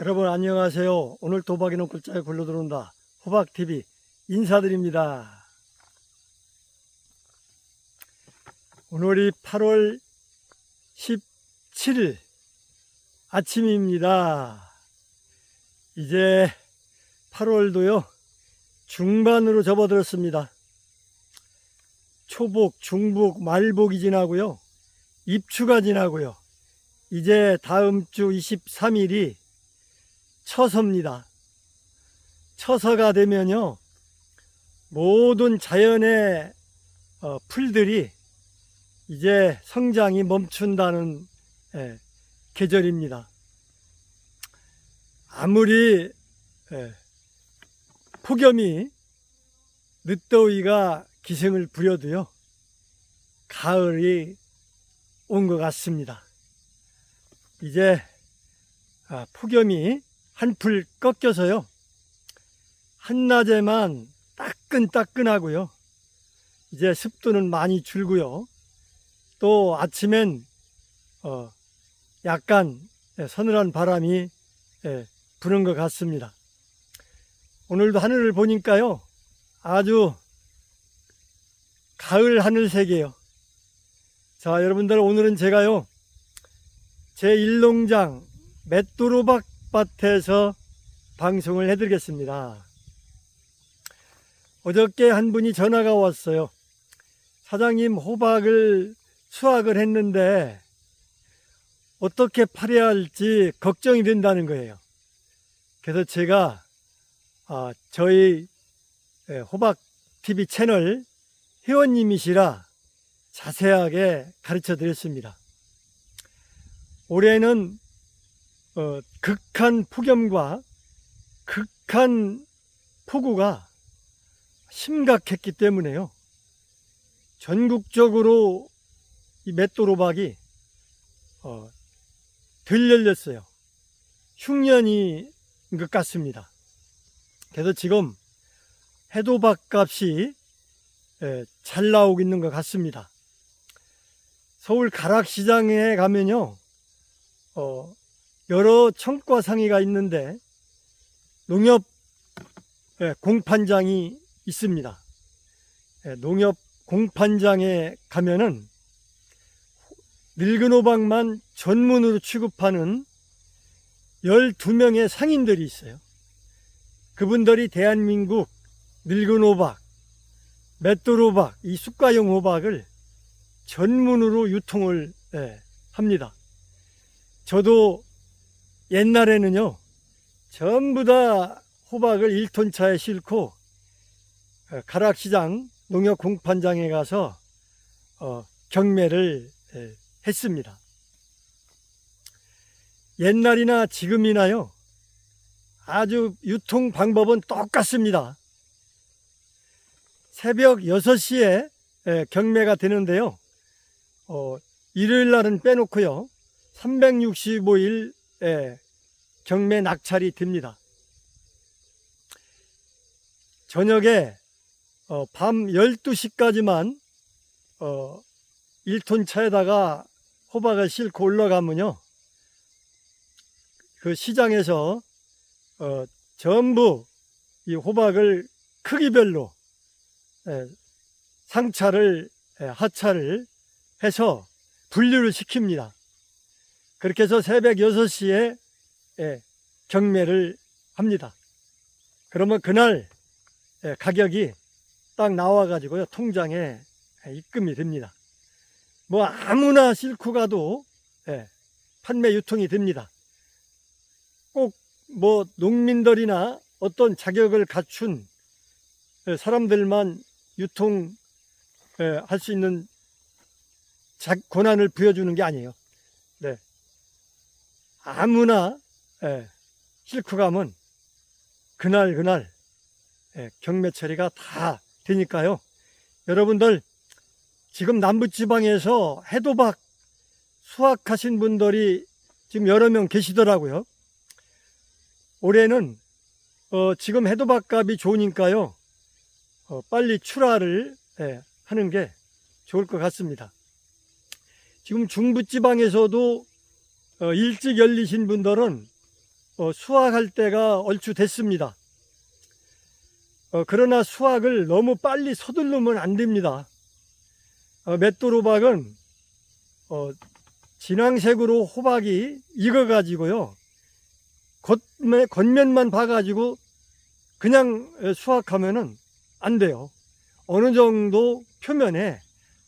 여러분 안녕하세요. 오늘 도박이 농글자에 굴러 들어온다. 호박TV 인사드립니다. 오늘이 8월 17일 아침입니다. 이제 8월도요, 중반으로 접어들었습니다. 초복, 중복, 말복이 지나고요, 입추가 지나고요, 이제 다음 주 23일이 처서입니다. 처서가 되면요, 모든 자연의 어, 풀들이 이제 성장이 멈춘다는 예, 계절입니다. 아무리 예, 폭염이 늦더위가 기승을 부려도요, 가을이 온 것 같습니다. 이제 아, 폭염이 한풀 꺾여서요. 한낮에만 따끈따끈하고요. 이제 습도는 많이 줄고요. 또 아침엔 어, 약간 서늘한 바람이 예, 부는 것 같습니다. 오늘도 하늘을 보니까요. 아주 가을 하늘색이에요. 자, 여러분들 오늘은 제가요. 제 일농장 맷도로박 밭에서 방송을 해드리겠습니다. 어저께 한 분이 전화가 왔어요. 사장님 호박을 수확을 했는데 어떻게 팔아야 할지 걱정이 된다는 거예요. 그래서 제가 아, 저희 예, 호박 TV 채널 회원님이시라 자세하게 가르쳐 드렸습니다. 올해는 어, 극한 폭염과 극한 폭우가 심각했기 때문에요. 전국적으로 이 맷도로박이 어, 덜 열렸어요. 흉년인 것 같습니다. 그래서 지금 해도박 값이 예, 잘 나오고 있는 것 같습니다. 서울 가락시장에 가면요, 어, 여러 청과 상의가 있는데 농협 예, 공판장이 있습니다. 예, 농협 공판장에 가면은 늙은 호박만 전문으로 취급하는 12명의 상인들이 있어요. 그분들이 대한민국 늙은 호박, 맷돌 호박, 이 쑥가용 호박을 전문으로 유통을 예, 합니다. 저도 옛날에는요, 전부 다 호박을 1톤 차에 싣고 어, 가락시장 농협 공판장에 가서 어, 경매를 예, 했습니다. 옛날이나 지금이나요, 아주 유통 방법은 똑같습니다. 새벽 6시에 예, 경매가 되는데요. 어, 일요일 날은 빼놓고요. 365일 예, 경매 낙찰이 됩니다. 저녁에 어, 밤 12시까지만 어, 1톤 차에다가 호박을 싣고 올라가면요. 그 시장에서 어, 전부 이 호박을 크기별로 예, 상차를 예, 하차를 해서 분류를 시킵니다. 그렇게 해서 새벽 6시에 예, 경매를 합니다. 그러면 그날 예, 가격이 딱 나와가지고요 통장에 예, 입금이 됩니다. 뭐 아무나 싣고 가도 예, 판매 유통이 됩니다. 꼭 뭐 농민들이나 어떤 자격을 갖춘 예, 사람들만 유통할 수 있는 자- 권한을 부여주는 게 아니에요. 네. 아무나 예, 싣고 가면 그날 그날 예, 경매 처리가 다 되니까요. 여러분들 지금 남부지방에서 해도박 수확하신 분들이 지금 여러 명 계시더라고요. 올해는 어, 지금 해도박 값이 좋으니까요. 어, 빨리 출하를 예, 하는 게 좋을 것 같습니다. 지금 중부지방에서도 어, 일찍 열리신 분들은 어, 수확할 때가 얼추 됐습니다. 어, 그러나 수확을 너무 빨리 서두르면 안 됩니다. 어, 맷도로박은 어, 진황색으로 호박이 익어가지고요. 겉매, 겉면만 봐가지고 그냥 수확하면은 안 돼요. 어느 정도 표면에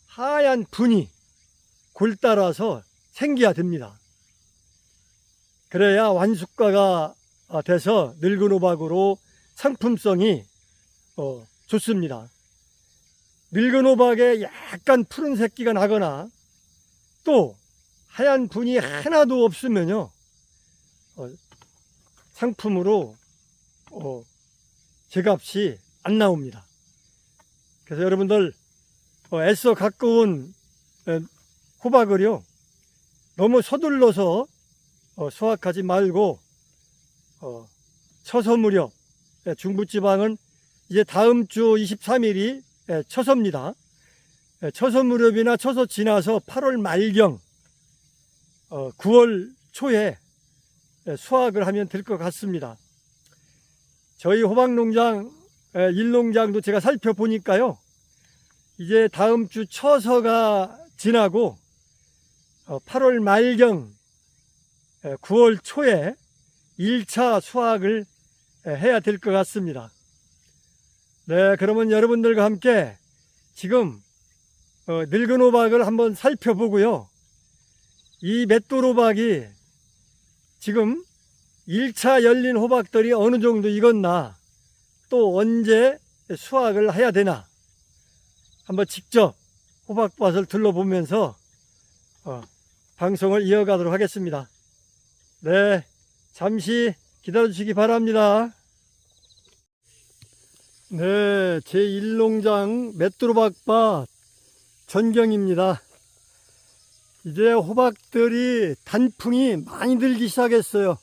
하얀 분이 골 따라서 생겨야 됩니다. 그래야 완숙가가 돼서 늙은 호박으로 상품성이 어, 좋습니다. 늙은 호박에 약간 푸른 새끼가 나거나 또 하얀 분이 하나도 없으면요 어, 상품으로 어, 제값이 안 나옵니다. 그래서 여러분들 어, 애써 가까운 에, 호박을요 너무 서둘러서 어, 수확하지 말고 어, 처서 무렵 예, 중부지방은 이제 다음 주 23일이 예, 처서입니다. 예, 처서 무렵이나 처서 지나서 8월 말경 어, 9월 초에 예, 수확을 하면 될 것 같습니다. 저희 호박농장 예, 일농장도 제가 살펴보니까요. 이제 다음 주 처서가 지나고 어, 8월 말경 9월 초에 1차 수확을 해야 될 것 같습니다. 네, 그러면 여러분들과 함께 지금 어, 늙은 호박을 한번 살펴보고요. 이 맷돌 호박이 지금 1차 열린 호박들이 어느 정도 익었나 또 언제 수확을 해야 되나 한번 직접 호박밭을 둘러보면서 어, 방송을 이어가도록 하겠습니다. 네, 잠시 기다려 주시기 바랍니다. 네, 제 1농장 맷두루박밭 전경입니다. 이제 호박들이 단풍이 많이 들기 시작했어요.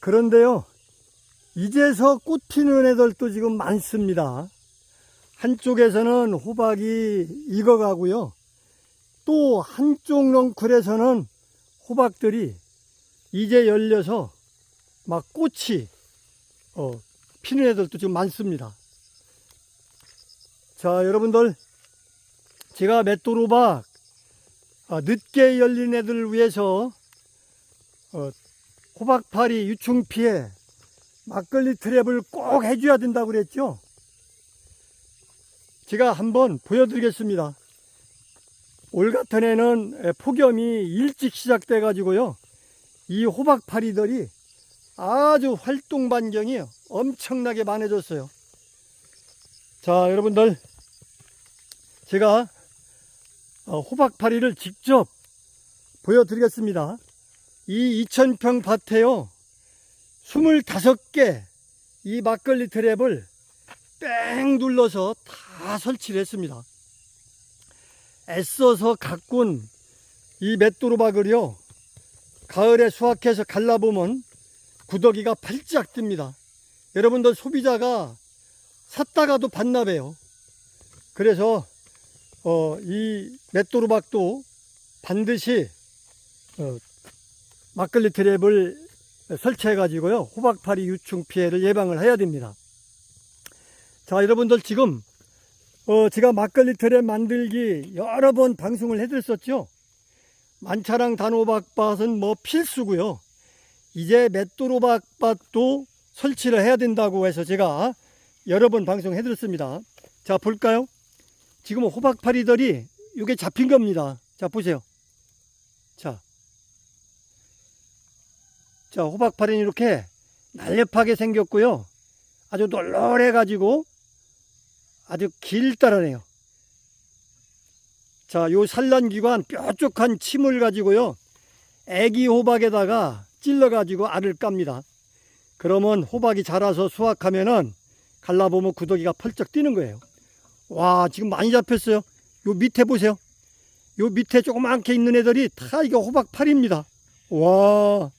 그런데요, 이제서 꽃 피는 애들도 지금 많습니다. 한쪽에서는 호박이 익어가고요. 또 한쪽 넝쿨에서는 호박들이 이제 열려서 막 꽃이 어, 피는 애들도 지금 많습니다. 자, 여러분들 제가 맷도로박 아, 늦게 열린 애들을 위해서 어, 호박파리 유충피에 막걸리 트랩을 꼭 해줘야 된다고 그랬죠. 제가 한번 보여드리겠습니다. 올 같은 해는 폭염이 일찍 시작돼 가지고요. 이 호박파리들이 아주 활동 반경이 엄청나게 많아졌어요. 자, 여러분들 제가 어, 호박파리를 직접 보여드리겠습니다. 이 2000평 밭에요. 25개 이 막걸리 트랩을 뺑 눌러서 다 설치를 했습니다. 애써서 가꾼 이 맷도로박을요, 가을에 수확해서 갈라보면 구더기가 팔짝 뜹니다. 여러분들 소비자가 샀다가도 반납해요. 그래서 어, 이 맷도로박도 반드시 어, 막걸리 트랩을 설치해 가지고요 호박파리 유충 피해를 예방을 해야 됩니다. 자 여러분들 지금 어, 제가 막걸리 트랩 만들기 여러 번 방송을 해드렸었죠. 만차랑 단호박밭은 뭐 필수고요. 이제 맷도로박밭도 설치를 해야 된다고 해서 제가 여러 번 방송해드렸습니다. 자 볼까요? 지금 호박파리들이 이게 잡힌 겁니다. 자 보세요. 자, 자 호박파리는 이렇게 날렵하게 생겼고요. 아주 널널해 가지고 아주 길다라네요. 자, 요 산란기관 뾰족한 침을 가지고요. 애기 호박에다가 찔러가지고 알을 깝니다. 그러면 호박이 자라서 수확하면은 갈라보면 구더기가 펄쩍 뛰는 거예요. 와, 지금 많이 잡혔어요. 요 밑에 보세요. 요 밑에 조그맣게 있는 애들이 다 이거 호박팔입니다. 와,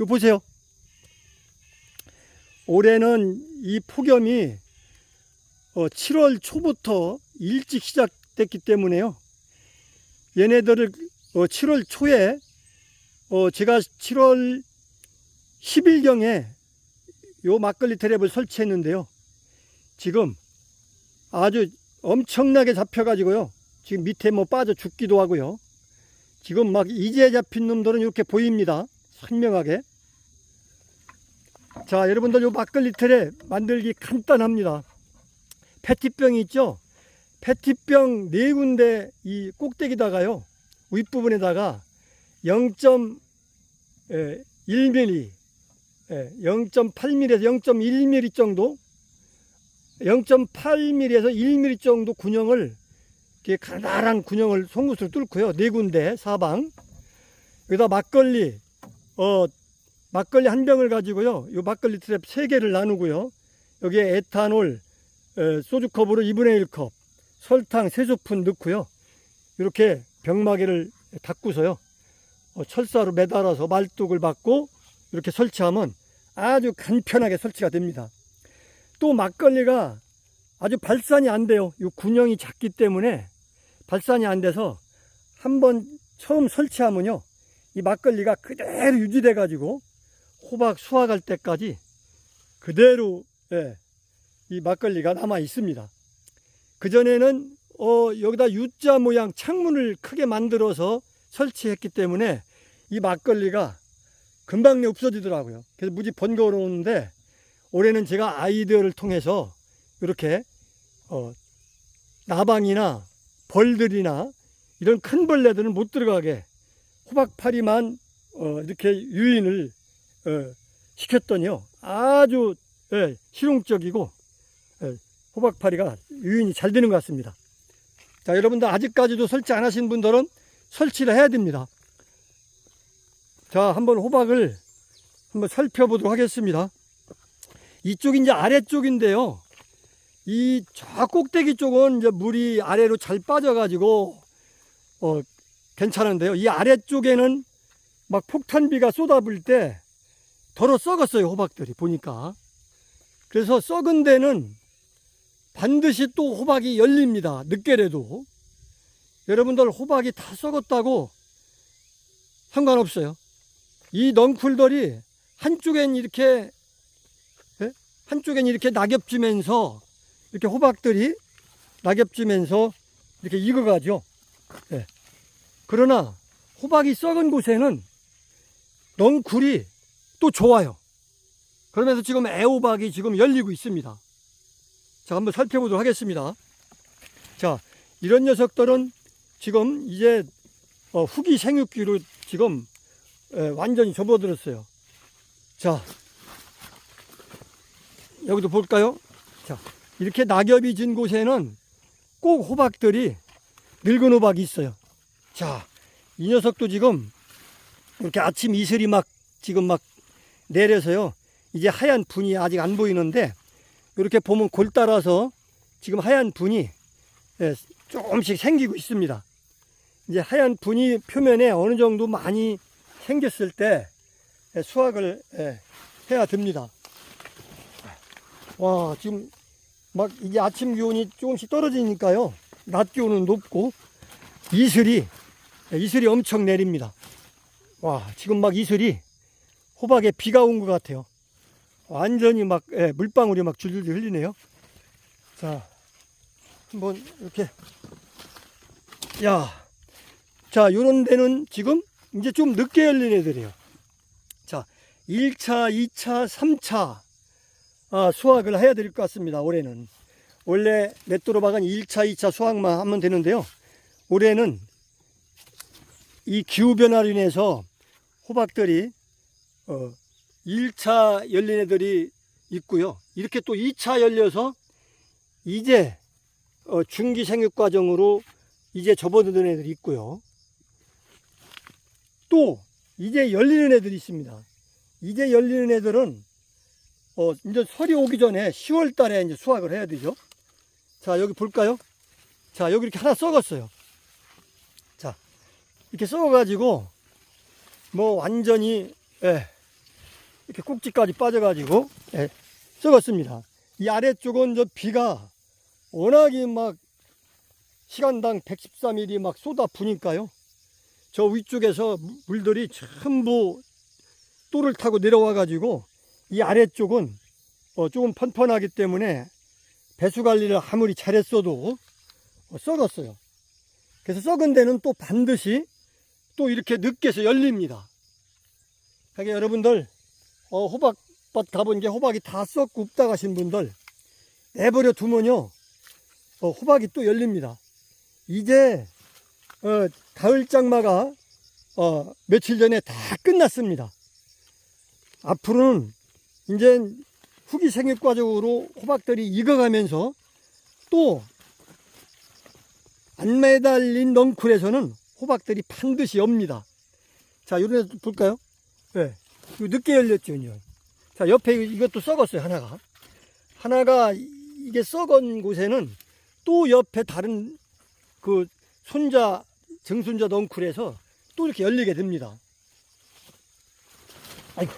요 보세요. 올해는 이 폭염이 7월 어, 초부터 일찍 시작됐기 때문에요. 얘네들을 7월 어, 초에 어, 제가 7월 10일경에 요 막걸리 트랩을 설치했는데요. 지금 아주 엄청나게 잡혀가지고요. 지금 밑에 뭐 빠져 죽기도 하고요. 지금 막 이제 잡힌 놈들은 이렇게 보입니다. 선명하게. 자, 여러분들 요 막걸리 트랩 만들기 간단합니다. 페티병이 있죠? 페티병 네 군데 이 꼭대기다가요. 윗부분에다가 0.1mm, 0.8mm에서 0.1mm 정도, 0.8mm에서 1mm 정도 군형을 이렇게 가나란 군형을 송곳으로 뚫고요. 네 군데 사방. 여기다 막걸리, 어, 막걸리 한 병을 가지고요. 요 막걸리 트랩 세 개를 나누고요. 여기에 에탄올, 에, 소주컵으로 2분의 1컵, 설탕 세 스푼 넣고요. 이렇게 병마개를 닦고서요. 어, 철사로 매달아서 말뚝을 받고 이렇게 설치하면 아주 간편하게 설치가 됩니다. 또 막걸리가 아주 발산이 안 돼요. 이 군형이 작기 때문에 발산이 안 돼서 한번 처음 설치하면요. 이 막걸리가 그대로 유지돼 가지고 호박 수확할 때까지 그대로 예, 이 막걸리가 남아 있습니다. 그전에는 어, 여기다 U자 모양 창문을 크게 만들어서 설치했기 때문에 이 막걸리가 금방 없어지더라고요. 그래서 무지 번거로운데 올해는 제가 아이디어를 통해서 이렇게 어, 나방이나 벌들이나 이런 큰 벌레들은 못 들어가게 호박파리만 어, 이렇게 유인을 어, 시켰더니요 아주 예, 실용적이고 예, 호박파리가 유인이 잘 되는 것 같습니다. 자 여러분들 아직까지도 설치 안 하신 분들은 설치를 해야 됩니다. 자 한번 호박을 한번 살펴보도록 하겠습니다. 이쪽이 이제 아래쪽인데요. 이 저 꼭대기 쪽은 이제 물이 아래로 잘 빠져가지고 어 괜찮은데요. 이 아래쪽에는 막 폭탄비가 쏟아불 때 덜어 썩었어요 호박들이 보니까. 그래서 썩은 데는 반드시 또 호박이 열립니다. 늦게라도. 여러분들 호박이 다 썩었다고 상관없어요. 이 넝쿨들이 한쪽엔 이렇게 예? 한쪽엔 이렇게 낙엽 지면서 이렇게 호박들이 낙엽 지면서 이렇게 익어가죠. 예. 그러나 호박이 썩은 곳에는 넝쿨이 또 좋아요. 그러면서 지금 애호박이 지금 열리고 있습니다. 자, 한번 살펴보도록 하겠습니다. 자, 이런 녀석들은 지금 이제 어, 후기 생육기로 지금 에, 완전히 접어들었어요. 자, 여기도 볼까요? 자, 이렇게 낙엽이 진 곳에는 꼭 호박들이 늙은 호박이 있어요. 자, 이 녀석도 지금 이렇게 아침 이슬이 막 지금 막 내려서요. 이제 하얀 분이 아직 안 보이는데 이렇게 보면 골 따라서 지금 하얀 분이 예, 조금씩 생기고 있습니다. 이제 하얀 분이 표면에 어느 정도 많이 생겼을 때 예, 수확을 예, 해야 됩니다. 와, 지금 막 이제 아침 기온이 조금씩 떨어지니까요. 낮 기온은 높고 이슬이 예, 이슬이 엄청 내립니다. 와, 지금 막 이슬이 호박에 비가 온 것 같아요. 완전히 막 예, 물방울이 막 줄줄줄 흘리네요. 자, 한번 이렇게 야, 자, 요런 데는 지금 이제 좀 늦게 열린 애들이에요. 자, 1차, 2차, 3차 아, 수확을 해야 될 것 같습니다. 올해는 원래 맷도로박은 1차, 2차 수확만 하면 되는데요. 올해는 이 기후 변화로 인해서 호박들이 어, 1차 열린 애들이 있고요. 이렇게 또 2차 열려서 이제 어, 중기 생육 과정으로 이제 접어드는 애들이 있고요. 또 이제 열리는 애들이 있습니다. 이제 열리는 애들은 어, 이제 설이 오기 전에 10월 달에 이제 수확을 해야 되죠. 자, 여기 볼까요? 자, 여기 이렇게 하나 썩었어요. 자, 이렇게 썩어가지고 뭐 완전히 예, 이렇게 꼭지까지 빠져가지고 예, 썩었습니다. 이 아래쪽은 저 비가 워낙에 막 시간당 114mm 막 쏟아 부니까요. 저 위쪽에서 물들이 전부 또를 타고 내려와 가지고 이 아래쪽은 어, 조금 펀펀하기 때문에 배수 관리를 아무리 잘했어도 어, 썩었어요. 그래서 썩은 데는 또 반드시 또 이렇게 늦게서 열립니다. 그러니까 여러분들 어, 호박밭 가본 게 호박이 다 썩고 없다 가신 분들 내버려 두면요 어, 호박이 또 열립니다. 이제 어, 가을 장마가 어, 며칠 전에 다 끝났습니다. 앞으로는 이제 후기 생육 과정으로 호박들이 익어가면서 또 안 매달린 넝쿨에서는 호박들이 반드시 엽니다. 자, 애 볼까요? 네. 이거 늦게 열렸죠. 자, 옆에 이것도 썩었어요, 하나가. 하나가 이게 썩은 곳에는 또 옆에 다른 그 손자, 정손자 넝쿨에서 또 이렇게 열리게 됩니다. 아이고.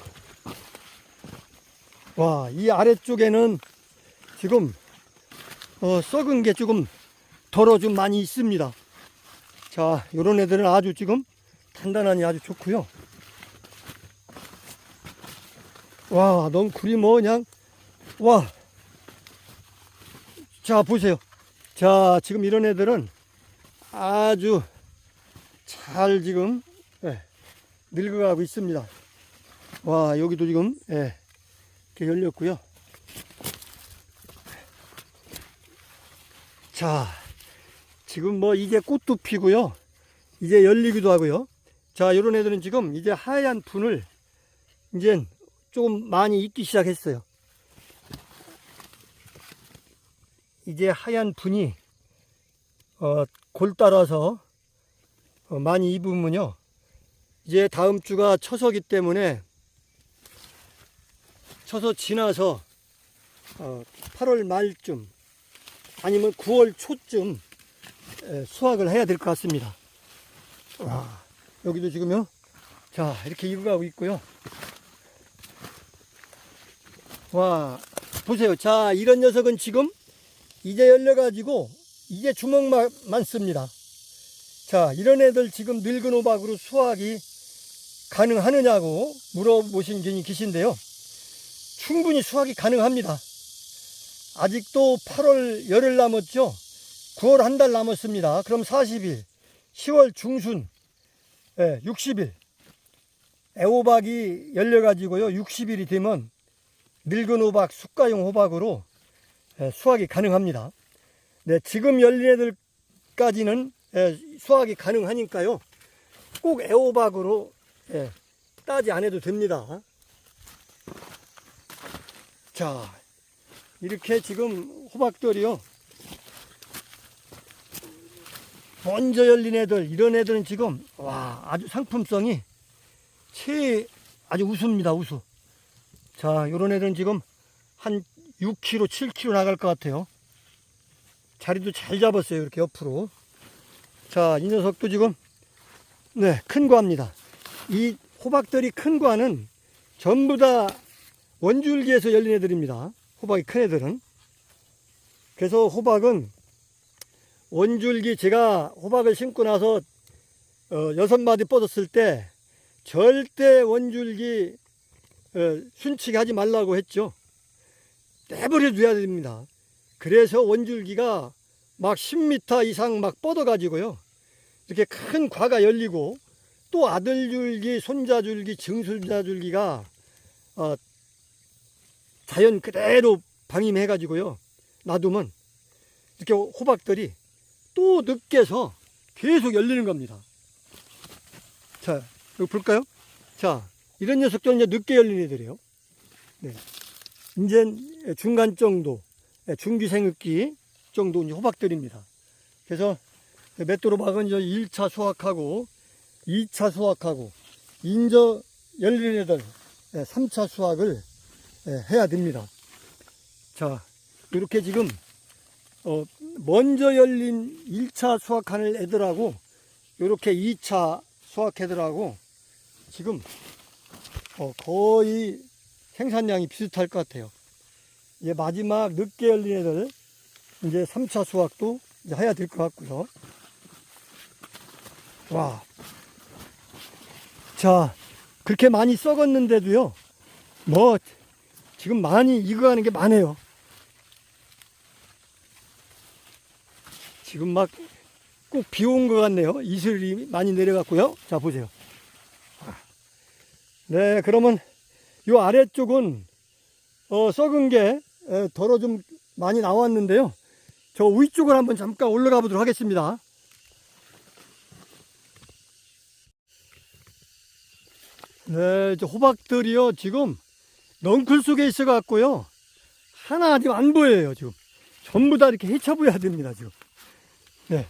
와, 이 아래쪽에는 지금 어, 썩은 게 조금 덜어 좀 많이 있습니다. 자, 요런 애들은 아주 지금 단단하니 아주 좋고요. 와, 넝쿨이 뭐 그냥 와. 자, 보세요. 자, 지금 이런 애들은 아주 잘 지금 예, 늙어가고 있습니다. 와, 여기도 지금 예, 이렇게 열렸고요. 자, 지금 뭐 이제 꽃도 피고요. 이제 열리기도 하고요. 자, 요런 애들은 지금 이제 하얀 분을 이제 조금 많이 익기 시작했어요. 이제 하얀 분이 어, 골 따라서 어, 많이 입으면요. 이제 다음 주가 처서기 때문에 처서 지나서 어, 8월 말쯤 아니면 9월 초쯤 에, 수확을 해야 될 것 같습니다. 와, 여기도 지금요. 자, 이렇게 익어가고 있고요. 와, 보세요. 자, 이런 녀석은 지금 이제 열려 가지고 이제 주먹만 많습니다. 자, 이런 애들 지금 늙은 호박으로 수확이 가능하느냐고 물어보신 분이 계신데요. 충분히 수확이 가능합니다. 아직도 8월 열흘 남았죠? 9월 한 달 남았습니다. 그럼 40일, 10월 중순, 예, 60일. 애호박이 열려 가지고요. 60일이 되면 늙은 호박, 숫가용 호박으로 예, 수확이 가능합니다. 네, 지금 열린 애들까지는 예, 수확이 가능하니까요. 꼭 애호박으로 예, 따지 안 해도 됩니다. 자, 이렇게 지금 호박들이요. 먼저 열린 애들, 이런 애들은 지금, 와, 아주 상품성이 최, 아주 우수입니다, 우수. 자, 요런 애들은 지금 한 6kg, 7kg 나갈 것 같아요. 자리도 잘 잡았어요, 이렇게 옆으로. 자, 이 녀석도 지금, 네, 큰 과입니다. 이 호박들이 큰 과는 전부 다 원줄기에서 열린 애들입니다. 호박이 큰 애들은. 그래서 호박은 원줄기 제가 호박을 심고 나서 어, 여섯 마디 뻗었을 때 절대 원줄기 어, 순치게 하지 말라고 했죠. 내버려 둬야 됩니다. 그래서 원줄기가 막 10m 이상 막 뻗어가지고요. 이렇게 큰 과가 열리고 또 아들줄기, 손자줄기, 증손자줄기가 어, 자연 그대로 방임해가지고요. 놔두면 이렇게 호박들이 또 늦게서 계속 열리는 겁니다. 자, 이거 볼까요? 자, 이런 녀석들은 이제 늦게 열리는 애들이에요. 네. 이제 중간 정도, 중기 생육기 정도 이제 호박들입니다. 그래서 맷도로박은 이제 1차 수확하고 2차 수확하고 인저 열린 애들 3차 수확을 해야 됩니다. 자, 이렇게 지금 어, 먼저 열린 1차 수확하는 애들하고 이렇게 2차 수확 애들하고 지금 어, 거의 생산량이 비슷할 것 같아요. 이제 마지막 늦게 열린 애들 이제 3차 수확도 이제 해야 될 것 같고요. 와. 자, 그렇게 많이 썩었는데도요. 뭐 지금 많이 익어가는 게 많아요. 지금 막 꼭 비 온 것 같네요. 이슬이 많이 내려갔고요. 자 보세요. 네, 그러면 요 아래쪽은 어, 썩은 게 에, 덜어 좀 많이 나왔는데요. 저 위쪽을 한번 잠깐 올라가 보도록 하겠습니다. 네, 저 호박들이요, 지금 넝쿨 속에 있어 갖고요. 하나 지금 안 보여요, 지금. 전부 다 이렇게 헤쳐 보여야 됩니다, 지금. 네.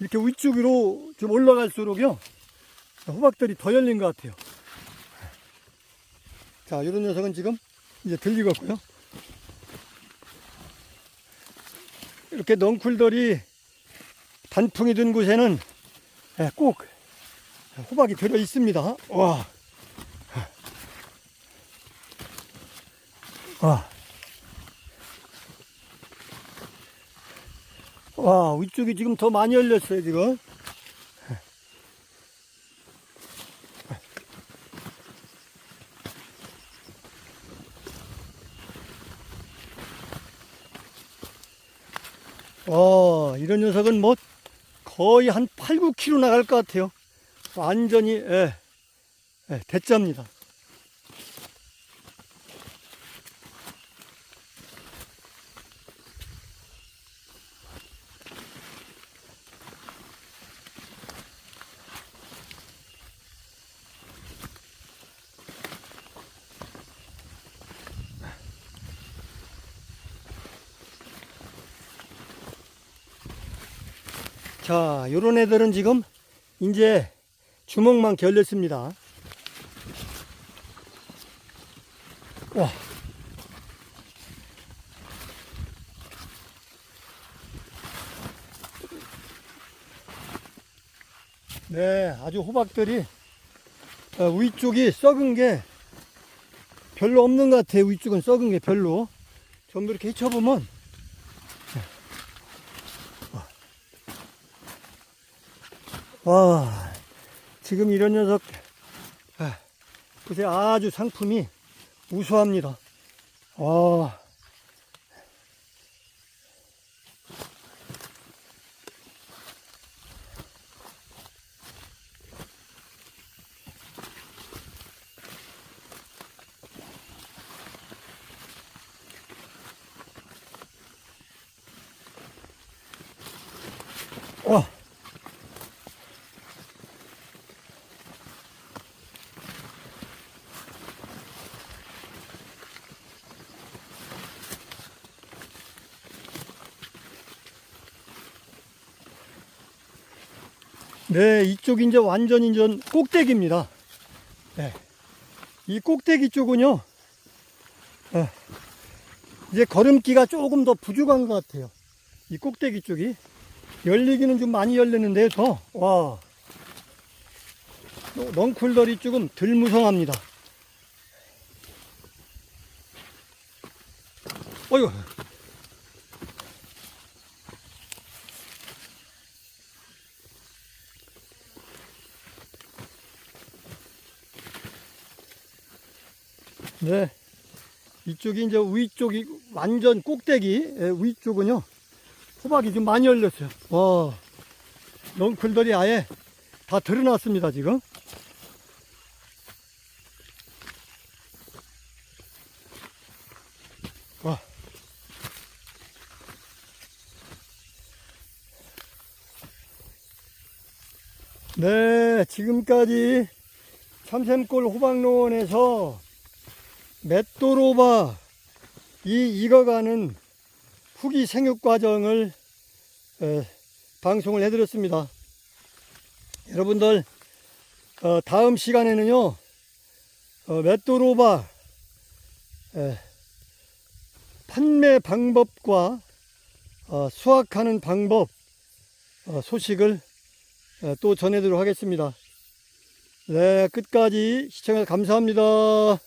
이렇게 위쪽으로 좀 올라갈수록요, 호박들이 더 열린 것 같아요. 자, 이런 녀석은 지금 이제 들리겠고요. 이렇게 넝쿨들이 단풍이 든 곳에는 예, 꼭 호박이 들어 있습니다. 와. 와. 와, 위쪽이 지금 더 많이 열렸어요, 지금. 어, 이런 녀석은 뭐 거의 한 8, 9kg 나갈 것 같아요. 완전히, 예, 예, 대짜입니다. 자, 요런 애들은 지금 이제 주먹만 결렸습니다. 와. 네, 아주 호박들이 어, 위쪽이 썩은 게 별로 없는 것 같아요. 위쪽은 썩은 게 별로. 전부 이렇게 헤쳐보면 와, 지금 이런 녀석, 아, 보세요. 아주 상품이 우수합니다. 와. 와. 네, 이쪽이 이제 완전 이제 꼭대기입니다. 네. 이 꼭대기 쪽은요, 어, 이제 걸음기가 조금 더 부족한 것 같아요. 이 꼭대기 쪽이. 열리기는 좀 많이 열렸는데요, 더. 와. 넝쿨들이 조금 덜 무성합니다. 어휴. 네. 이쪽이 이제 위쪽이 완전 꼭대기 예, 위쪽은요. 호박이 좀 많이 열렸어요. 와. 넝쿨들이 아예 다 드러났습니다, 지금. 와. 네, 지금까지 참샘골 호박농원에서 맷도로바 이 익어가는 후기 생육 과정을 에, 방송을 해드렸습니다. 여러분들 어, 다음 시간에는요 어, 맷도로바 에, 판매 방법과 어, 수확하는 방법 어, 소식을 에, 또 전해드리도록 하겠습니다. 네, 끝까지 시청해 감사합니다.